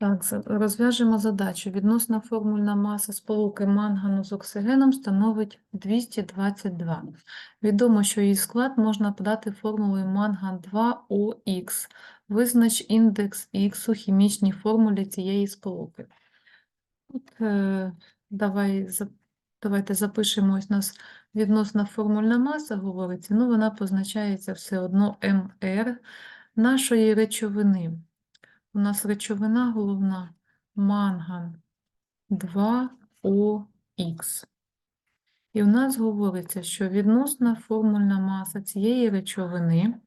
Так, розв'яжемо задачу. Відносна формульна маса сполуки мангану з оксигеном становить 222. Відомо, що її склад можна подати формулою манган 2ОХ. Визнач індекс Х у хімічній формулі цієї сполуки. От, е, давай, давайте запишемо, ось у нас відносна формульна маса говориться, ну вона позначається все одно МР нашої речовини. У нас речовина головна манган 2ОХ. І у нас говориться, що відносна формульна маса цієї речовини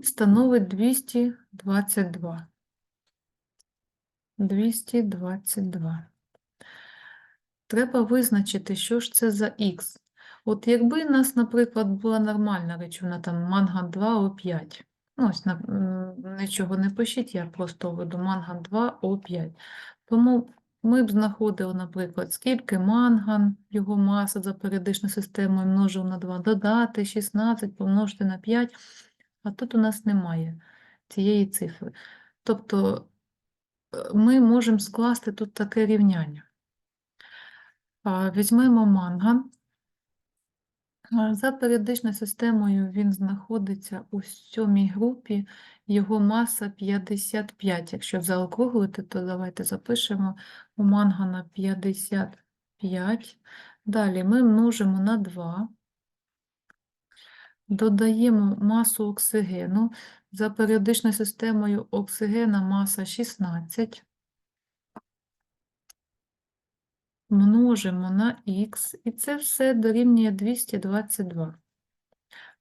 становить 222. 222. Треба визначити, що ж це за Х. От якби у нас, наприклад, була нормальна речовина, там манган 2О5. Ну, ось на, нічого не пишіть, я просто введу манган 2О5. Тому ми б знаходили, наприклад, скільки манган, його маса за періодичною системою множив на 2, додати 16, помножити на 5, а тут у нас немає цієї цифри. Тобто е, ми можемо скласти тут таке рівняння. Візьмемо манган. За періодичною системою він знаходиться у сьомій групі, його маса 55. Якщо заокруглити, то давайте запишемо у мангана 55. Далі ми множимо на 2. Додаємо масу оксигену. За періодичною системою оксигена маса 16. Множимо на х, і це все дорівнює 222.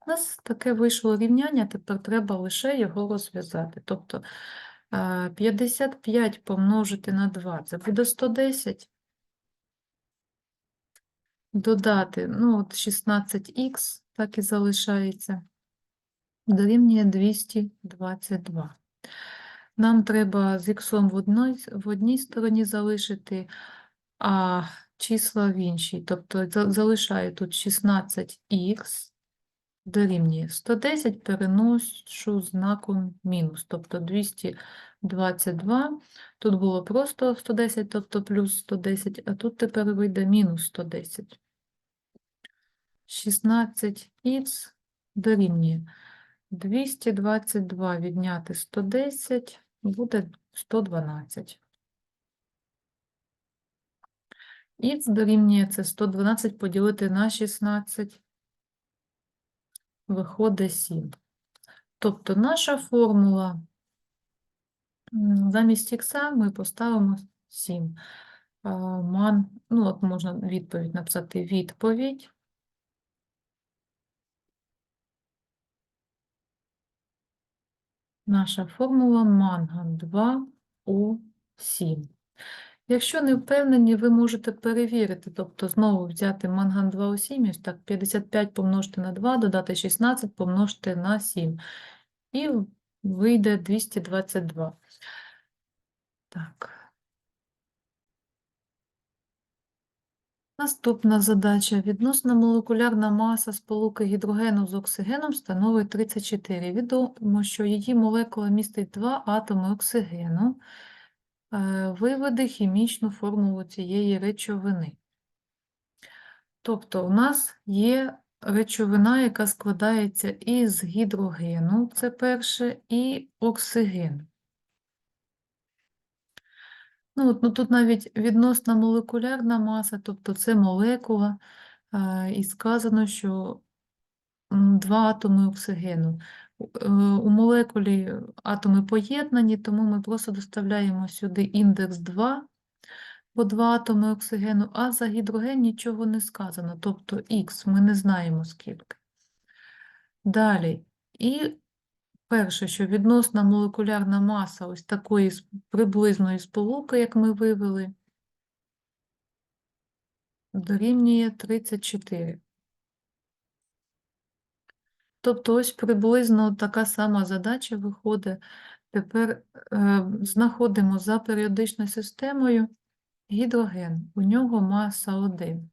У нас таке вийшло рівняння, тепер треба лише його розв'язати. Тобто 55 помножити на 2, це буде 110. Додати, ну от 16х, так і залишається, дорівнює 222. Нам треба з х в одній, в одній стороні залишити, а числа в іншій. Тобто залишаю тут 16х дорівнює 110, переношу знаком мінус, тобто 222. Тут було просто 110, тобто плюс 110, а тут тепер вийде мінус 110. 16х дорівнює 222 відняти 110 буде 112. Х дорівнює це 112 поділити на 16, виходить 7. Тобто наша формула замість х ми поставимо 7. Ман, ну от можна відповідь написати відповідь. Наша формула манган 2О7. Якщо не впевнені, ви можете перевірити, тобто знову взяти манган 2О7, ось так 55 помножити на 2, додати 16 помножити на 7. І вийде 222. Так. Наступна задача. Відносна молекулярна маса сполуки гідрогену з оксигеном становить 34. Відомо, що її молекула містить два атоми оксигену. Е, Виведи хімічну формулу цієї речовини. Тобто у нас є речовина, яка складається із гідрогену, це перше, і оксиген. Ну, от, ну, тут навіть відносна молекулярна маса, тобто це молекула, е, і сказано, що два атоми оксигену. У- е, молекулі атоми поєднані, тому ми просто доставляємо сюди індекс 2, по два атоми оксигену, а за гідроген нічого не сказано, тобто Х, ми не знаємо скільки. Далі, і перше, що відносна молекулярна маса ось такої приблизної сполуки, як ми вивели, дорівнює 34. Тобто ось приблизно така сама задача виходить. Тепер е, знаходимо за періодичною системою гідроген. У нього маса 1.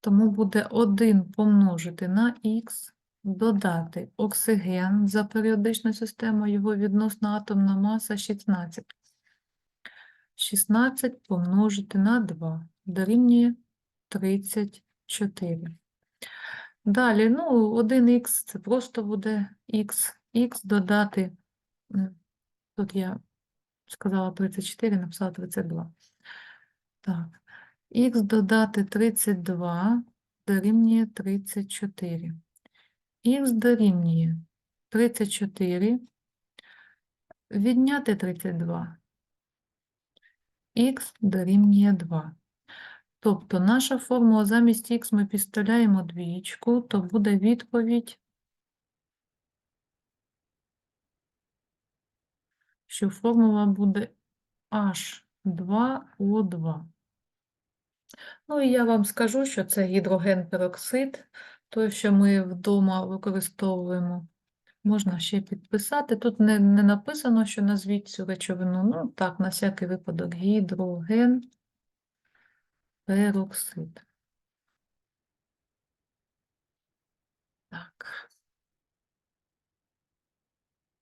Тому буде 1 помножити на х додати оксиген за періодичною системою, його відносна атомна маса 16. 16 помножити на 2 дорівнює 34. Далі, ну, 1х це просто буде х, х додати, тут я сказала 34, написала 32. Так, х додати 32 дорівнює 34. Х дорівнює 34, відняти 32. Х дорівнює 2. Тобто наша формула замість х ми підставляємо двічку, то буде відповідь, що формула буде H2O2. Ну і я вам скажу, що це гідроген-пероксид, той, що ми вдома використовуємо. Можна ще підписати. Тут не, не написано, що назвіть цю речовину. Ну, так, на всякий випадок, пероксид. Так.